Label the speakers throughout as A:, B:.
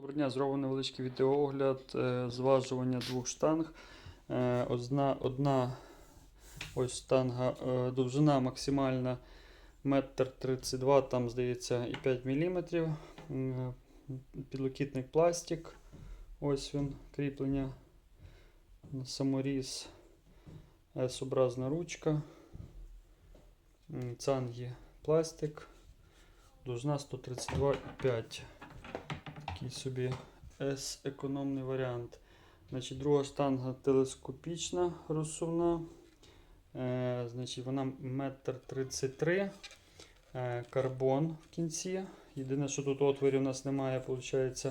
A: Доброго дня, зробимо невеличкий відеоогляд е, зважування двох штанг. Е, Одна, одна ось штанга, е, довжина максимальна 1,32 м, там здається і 5 мм. Підлокітник пластик. Ось він, кріплення. Саморіз, S-образна ручка. М, Цанги пластик. Довжина 132,5 такий собі S-економний варіант. Значить, Друга штанга телескопічна розсувна. Е, значить, Вона 1,33 м. Карбон в кінці. Єдине, що тут отворів у нас немає, виходить.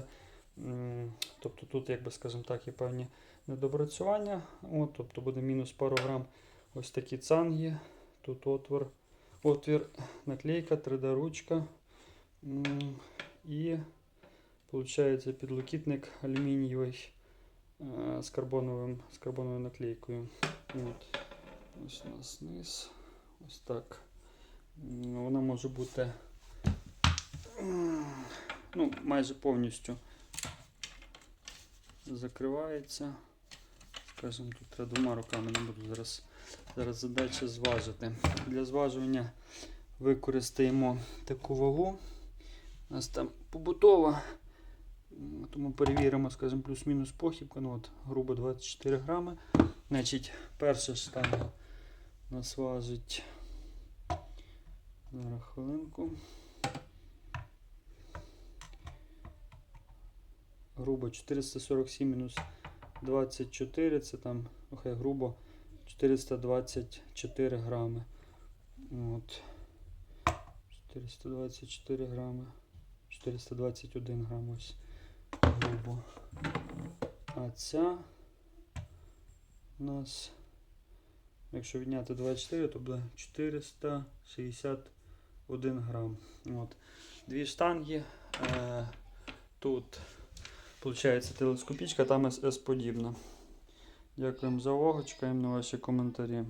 A: Тобто тут, як би скажемо так, є певні недопрацювання. От, тобто буде мінус пару грам. Ось такі цанги. Тут отвор, отвір, наклейка, 3D ручка. М, І Получається підлокітник алюмінієвий е, з, карбоновим, з карбоновою наклейкою. От. Ось у нас низ. Ось так. М, Вона може бути ну, майже повністю закривається. Скажімо, тут треба двома руками не буду зараз. Зараз задача зважити. Для зважування використаємо таку вагу. У нас там побутова. Тому перевіримо, скажімо, плюс-мінус похибка. Ну, от, грубо 24 грами. Значить, перша у нас важить. Зараз хвилинку. Грубо 447 мінус 24, це там, ну, хай грубо 424 грами. От. 424 грами. 421 грам ось грубо. А ця у нас, якщо відняти 24, то буде 461 грам. От. Дві штанги. Е, тут виходить телескопічка, там СС подібна. Дякуємо за увагу, чекаємо на ваші коментарі.